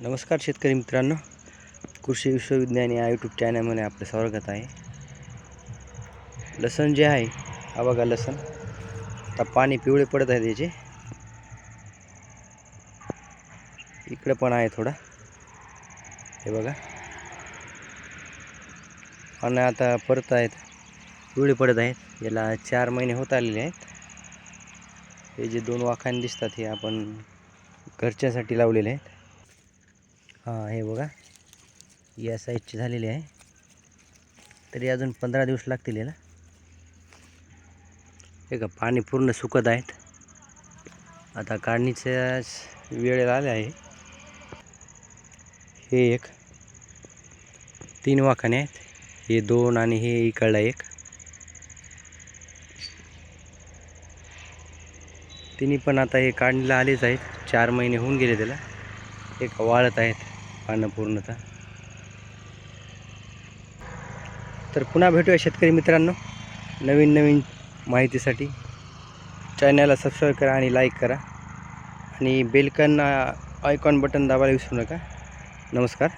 नमस्कार शेतकरी मित्रांनो. कृषी विश्वविज्ञान या यूट्यूब चॅनलमध्ये आपलं स्वागत आहे. लसण जे आहे हा बघा लसण. आता पाणी पिवळे पडत आहे त्याचे. इकडं पण आहे थोडा. हे बघा. आणि आता परत आहेत पिवळे पडत आहेत. याला चार महिने होत आलेले आहेत. हे जे दोन वाखाने दिसतात हे आपण घरच्यासाठी लावलेले आहेत. हां हे बघा. या साईजची झालेली आहे. तरी अजून पंधरा दिवस लागतील याला. हे का पाणी पूर्ण सुकत आहेत. आता काढणीच्या वेळेला आले आहे. हे एक. तीन वाखाने आहेत. हे दोन आणि हे इकडला एक. तिन्ही पण आता हे काढणीला आलेच आहेत. चार महिने होऊन गेले त्याला. एक वाळत आहेत. पानं पूर्णतः. तर पुन्हा भेटूया शेतकरी मित्रांनो नवीन नवीन माहितीसाठी. चॅनलला सबस्क्राईब करा आणि लाईक करा. आणि बेलकन आयकॉन बटन दाबायला विसरू नका. नमस्कार.